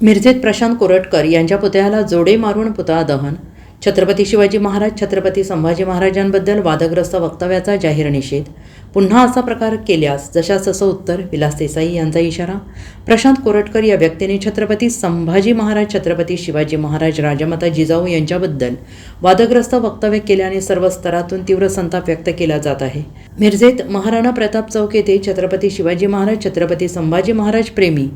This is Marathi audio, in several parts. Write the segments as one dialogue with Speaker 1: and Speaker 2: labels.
Speaker 1: मिरजेत प्रशांत कोरटकर यांच्या पुतळ्याला जोडे मारून पुतळा दहन. छत्रपती शिवाजी महाराज छत्रपती संभाजी महाराजांबद्दल वादग्रस्त वक्तव्याचा जाहीर निषेध. पुन्हा असा प्रकार केल्यास जशा तसं उत्तर विलास देसाई यांचा इशारा. प्रशांत कोरटकर या व्यक्तीने छत्रपती संभाजी महाराज छत्रपती शिवाजी महाराज राजमाता जिजाऊ यांच्याबद्दल वादग्रस्त वक्तव्य केल्याने सर्व स्तरातून तीव्र संताप व्यक्त केला जात आहे. मिरजेत महाराणा प्रताप चौक येथे छत्रपती शिवाजी महाराज छत्रपती संभाजी महाराज प्रेमी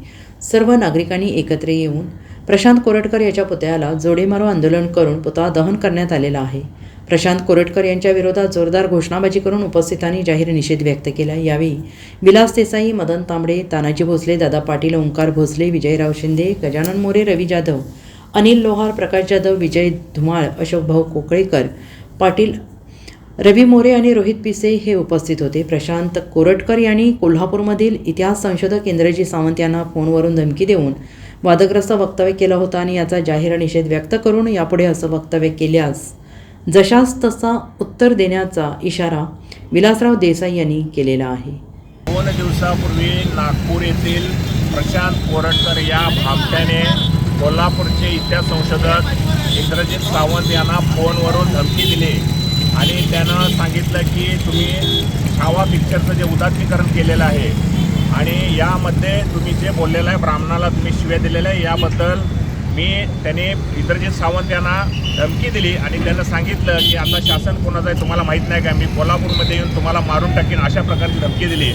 Speaker 1: सर्व नागरिकांनी एकत्र येऊन प्रशांत कोरटकर याच्या पुतळ्याला जोडेमारो आंदोलन करून पुतळा दहन करण्यात आलेला आहे. प्रशांत कोरटकर यांच्या विरोधात जोरदार घोषणाबाजी करून उपस्थितांनी जाहीर निषेध व्यक्त केला. यावेळी विलास देसाई मदन तांबडे तानाजी भोसले दादा पाटील ओंकार भोसले विजयराव शिंदे गजानन मोरे रवी जाधव अनिल लोहार प्रकाश जाधव विजय धुमाळ अशोक भाऊ कोकळेकर पाटील रवी मोरे आणि रोहित पिसे हे उपस्थित होते. प्रशांत कोरटकर यांनी कोल्हापूरमधील इतिहास संशोधक इंद्रजी सावंत यांना फोनवरून धमकी देऊन वादग्रस्त वक्तव्य केलं होतं आणि याचा जाहीर निषेध व्यक्त करून यापुढे असं वक्तव्य केल्यास जशास तसा उत्तर देण्याचा इशारा विलासराव देसाई यांनी केलेला आहे.
Speaker 2: दोन दिवसापूर्वी नागपूर येथील प्रशांत कोरटकर या भामट्याने कोल्हापूरचे इतिहास संशोधक इंद्रजित सावंत यांना फोनवरून धमकी दिली. आणि त्यानं सांगितलं की तुम्ही छावा पिक्चरचं जे उदात्मीकरण केलेलं आहे आणि यामध्ये तुम्ही जे बोललेलं आहे ब्राह्मणाला तुम्ही शिव्या दिलेलं आहे याबद्दल मी त्याने इंद्रजित सावंत यांना धमकी दिली आणि त्यांना सांगितलं की आता शासन कोणाचं आहे तुम्हाला माहीत नाही का? मी कोल्हापूरमध्ये येऊन तुम्हाला मारून टाकीन अशा प्रकारची धमकी दिली.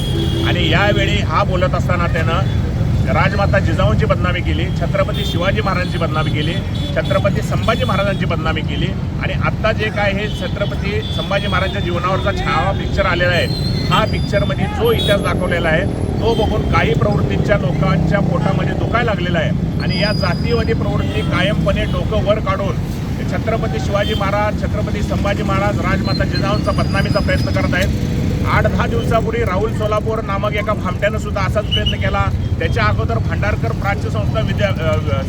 Speaker 2: आणि यावेळी हा बोलत असताना त्यानं राजमाता जिजाऊंची बदनामी केली छत्रपती शिवाजी महाराजांची बदनामी केली छत्रपती संभाजी महाराजांची बदनामी केली. आणि आत्ता जे काय हे छत्रपती संभाजी महाराजांच्या जीवनावरचा छावा पिक्चर आलेला आहे. हा पिक्चरमध्ये जो इतिहास दाखवलेला आहे तो बघून काही प्रवृत्तींच्या लोकांच्या पोटामध्ये दुखायला लागलेला आहे. आणि या जातीवादी प्रवृत्ती कायमपणे डोकं वर काढून ते छत्रपती शिवाजी महाराज छत्रपती संभाजी महाराज राजमाता जिजाऊंचा बदनामीचा प्रयत्न करत आहेत. आठ दहा दिवसापूर्वी राहुल सोलापूर नामक एका भामट्यानं सुद्धा असाच प्रयत्न केला. त्याच्या अगोदर भांडारकर प्राच्य संस्था विद्या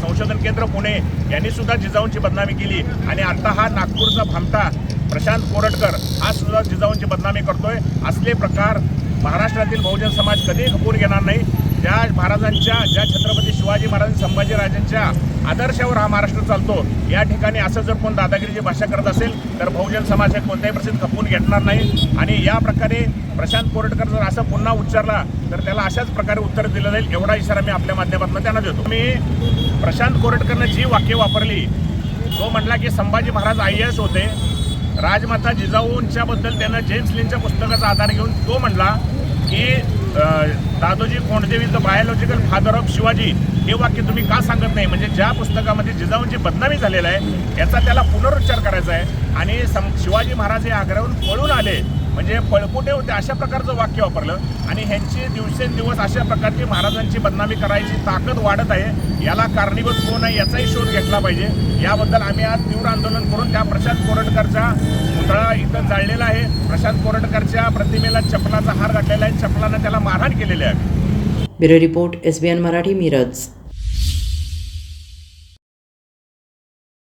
Speaker 2: संशोधन केंद्र पुणे यांनी सुद्धा जिजाऊंची बदनामी केली. आणि आता हा नागपूरचा भामटा प्रशांत कोरटकर हा सुद्धा जिजाऊंची बदनामी करतोय. असले प्रकार महाराष्ट्रातील बहुजन समाज कधी खपून घेणार नाही. ज्या महाराजांच्या ज्या छत्रपती शिवाजी महाराज संभाजीराजांच्या आदर्शावर हा महाराष्ट्र चालतो या ठिकाणी असं जर कोण दादागिरीची भाषा करत असेल तर बहुजन समाज हे कोणत्याही प्रसिद्ध खपून घेणार नाही. आणि या प्रकारे प्रशांत कोरटकर जर असं पुन्हा उच्चारला तर त्याला अशाच प्रकारे उत्तर दिलं जाईल एवढा इशारा मी आपल्या माध्यमातून त्यांना देतो. मी प्रशांत कोरटकरनं जी वाक्य वापरली तो म्हटला की संभाजी महाराज आय एस होते. राजमाता जिजाऊंच्या बद्दल त्यानं जेम्स लिनच्या पुस्तकाचा आधार घेऊन तो म्हणला की Dadoji Konddev is the biological father of Shivaji हे वाक्य तुम्ही का सांगत नाही? म्हणजे ज्या पुस्तकामध्ये जिजाऊंची बदनामी झालेला आहे याचा त्याला पुनरुच्चार करायचा आहे. आणि सम शिवाजी महाराज हे आग्र्याहून पळून आले. म्हणजे पळकुटे होते अशा प्रकारचं वाक्य वापरलं. आणि ह्यांची दिवसेंदिवस अशा प्रकारची महाराजांची बदनामी करायची ताकद वाढत आहे. याला कारणीभूत कोण आहे याचाही शोध घेतला पाहिजे. याबद्दल आम्ही आज तीव्र आंदोलन करून त्या प्रशांत कोरटकरचा पुतळा इथं जाळलेला आहे. प्रशांत कोरटकरच्या प्रतिमेला चपलाचा हार घातलेला आहे. चपलानं त्याला मारहाण केलेली आहे.
Speaker 1: Bureau report S B N Marathi Miraj.